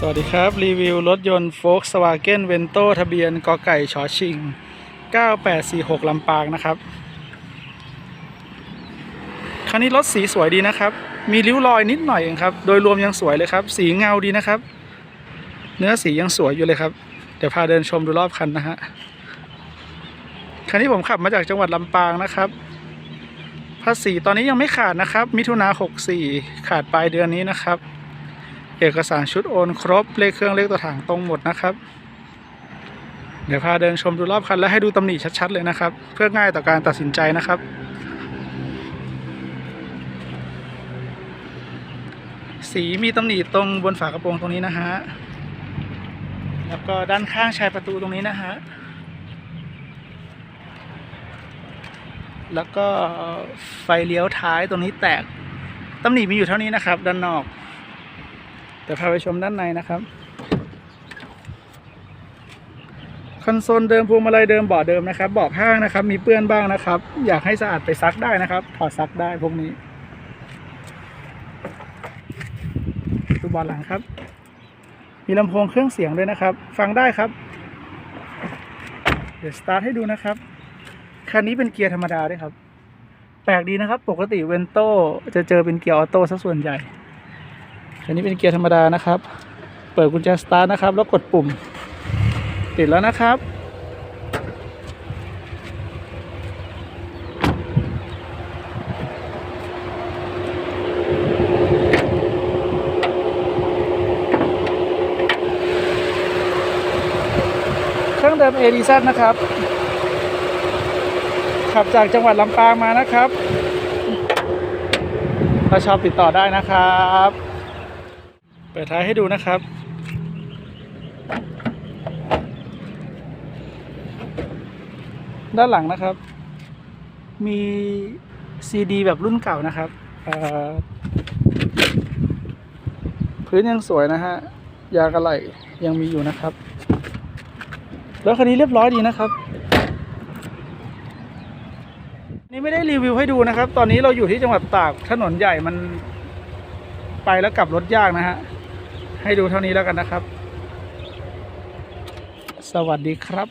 สวัสดีครับ รีวิวรถยนต์ Volkswagen Vento ทะเบียนกไก่ชอชิง 9846 ลำปางนะครับ คันนี้รถสีสวยดีนะครับ มีริ้วรอยนิดหน่อยเองครับ โดยรวมยังสวยเลยครับ สีเงาดีนะครับ เนื้อสียังสวยอยู่เลยครับ เดี๋ยวพาเดินชมดูรอบคันนะฮะ คันนี้ผมขับมาจากจังหวัดลำปางนะครับ ภาษีตอนนี้ยังไม่ขาดนะครับ มิถุนา64 ขาดปลายเดือนนี้นะครับ เอกสารชุดโอนครบ เลขเครื่องเลขตัวถังตรงหมดนะครับ เดี๋ยวพาเดินชมดูรอบคันและให้ดูตำหนิชัดๆเลยนะครับ เพื่อง่ายต่อการตัดสินใจนะครับ สีมีตำหนิตรงบนฝากระโปรงตรงนี้นะฮะแล้วก็ด้านข้างชายประตูตรงนี้นะฮะแล้วก็ไฟเลี้ยวท้ายตรงนี้แตกตำหนิมีอยู่เท่านี้นะครับ ด้านนอก เดี๋ยวพาไปชมด้านในนะครับคอนโซลเดิมพวงมาลัยเดิมเบาะเดิมนะครับเบาะข้างนะครับ มีเปื้อนบ้างนะครับ อยากให้สะอาดไปซักได้นะครับ ถอดซักได้พวกนี้ดูเบาะหลังครับ มีลำโพงเครื่องเสียงด้วยนะครับ ฟังได้ครับ เดี๋ยวสตาร์ทให้ดูนะครับคันนี้เป็นเกียร์ธรรมดาด้วยครับ แปลกดีนะครับ ปกติเวนโตจะเจอเป็นเกียร์ออโต้ซะส่วนใหญ่ อันนี้เป็นเกียร์ธรรมดานะครับ เปิดกุญแจสตาร์ทนะครับ แล้วกดปุ่ม ติดแล้วนะครับ เครื่องเดิม ADZ นะครับ ขับจากจังหวัดลำปางมานะครับ ถ้าชอบติดต่อได้นะครับ ปิดท้ายให้ดูนะครับ ด้านหลังนะครับ มีซีดีแบบรุ่นเก่านะครับพื้นยังสวยนะฮะ ยางอะไหล่ยังมีอยู่นะครับ แล้วคันนี้เรียบร้อยดีนะครับ นี่ไม่ได้รีวิวให้ดูนะครับ ตอนนี้เราอยู่ที่จังหวัดตากถนนใหญ่มันไปแล้วกลับรถยากนะฮะ ให้ดูเท่านี้แล้วกันนะครับ สวัสดีครับ